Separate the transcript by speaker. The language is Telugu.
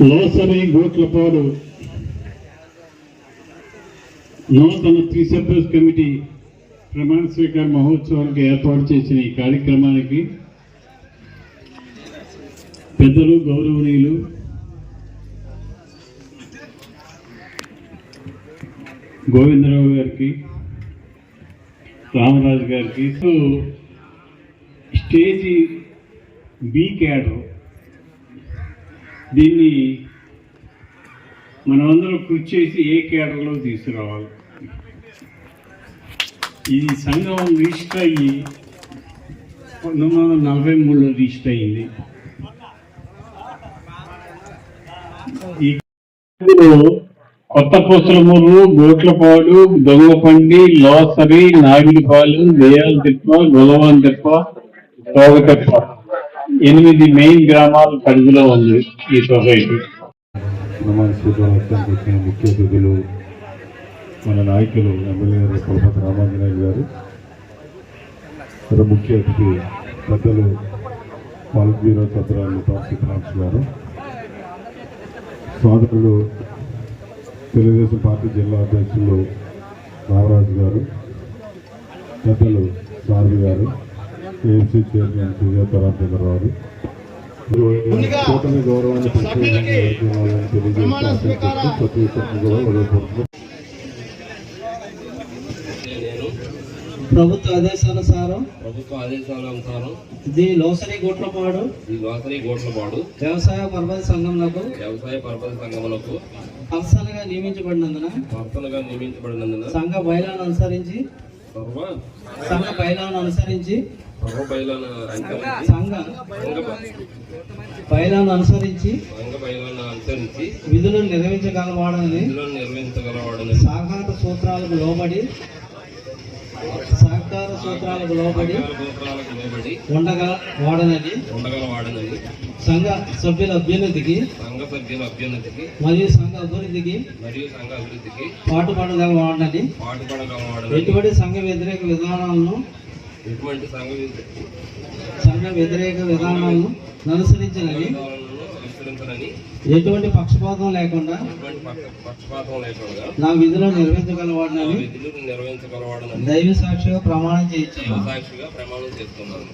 Speaker 1: లోసరి గోట్లపాడు నూతన త్రిసభ్యస్ కమిటీ ప్రమాణ స్వీకార మహోత్సవానికి ఏర్పాటు చేసిన ఈ కార్యక్రమానికి పెద్దలు గౌరవనీయులు గోవిందరావు గారికి రామరాజు గారికి సో స్టేజీ బి క్యాడర్ దీన్ని మనమందరం కృషి చేసి ఏ కేడర్లో తీసుకురావాలి? ఇది సంఘం రిజిస్టర్ అయ్యి పంతొమ్మిది వందల నలభై మూడులో రిజిస్టర్ అయింది. ఈ కొత్త పూసలమూరు గోట్లపాడు దొంగపండి లోసరి నాగిడిపాలు దేయాల తిప్ప గొలవాన్ తిప్ప తోగతిప్ప ఎనిమిది మెయిన్ గ్రామాల పరిధిలో ఉంది ఈ సొసైటీ.
Speaker 2: ముఖ్య అతిథులు మన నాయకులు ఎమ్మెల్యే గారు కొలపతి రామాంజనేయులు గారు. ఇతర ముఖ్య అతిథి పెద్దలు పాలిట్ బ్యూరో సభ్యురాలు గారు. సోదరులు తెలుగుదేశం పార్టీ జిల్లా అధ్యక్షులు రామరాజు గారు. పెద్దలు సారథి గారు. ఏఎంసీ చైర్మన్ సుజాతారామచంద్రరావు కూటమి గౌరవాన్ని ప్రతి ఒక్కరిని కూడా వదిలిపోతుంది
Speaker 3: ప్రభుత్వ ఆదేశానుసారం
Speaker 4: ప్రభుత్వ ఆదేశానుసారం
Speaker 3: ది లోసరి గోట్లపాడు.
Speaker 4: ఈ లోసరి గోట్లపాడు.
Speaker 3: వ్యవసాయ పరపతి సంఘంలో
Speaker 4: వ్యవసాయ పరపతి సంఘములకు
Speaker 3: పర్సనల్గా నియమించబడినందున
Speaker 4: భర్తలుగా నియమించబడినందున
Speaker 3: సంఘ బయలాను అనుసరించి సంఘ బయలాను అనుసరించి
Speaker 4: బయలను అనుసరించి
Speaker 3: అనుసరించి
Speaker 4: సంఘ. బయలను అనుసరించి
Speaker 3: విధులు నిర్వహించగలవాడని
Speaker 4: నిర్వహించగలవాడని
Speaker 3: సహకార సూత్రాలకు లోబడి సహకార సూత్రాలకు లోబడి
Speaker 4: సూత్రాలకు లోబడి
Speaker 3: ఉండగల వాడనని
Speaker 4: ఉండగలవాడనని
Speaker 3: సంఘ సభ్యుల అభ్యున్నతికి
Speaker 4: సంఘ సభ్యుల అభ్యున్నతికి
Speaker 3: మరియు సంఘ అభివృద్ధికి
Speaker 4: మరియు సంఘ అభివృద్ధికి
Speaker 3: పాటుపడగల వాడనని
Speaker 4: పాటుపడగలవాడనని
Speaker 3: ఎటువంటి సంఘ వ్యతిరేక విధానాలను
Speaker 4: ఎటువంటి సంఘ
Speaker 3: వ్యతిరేక విధానాలను అనుసరించాలని ఎటువంటి పక్షపాతం లేకుండా నా
Speaker 4: విధులు నిర్వహించగలవాడినని
Speaker 3: దైవ సాక్షిగా ప్రమాణం చేయించాను
Speaker 4: సాక్షిగా ప్రమాణం చేస్తున్నాను.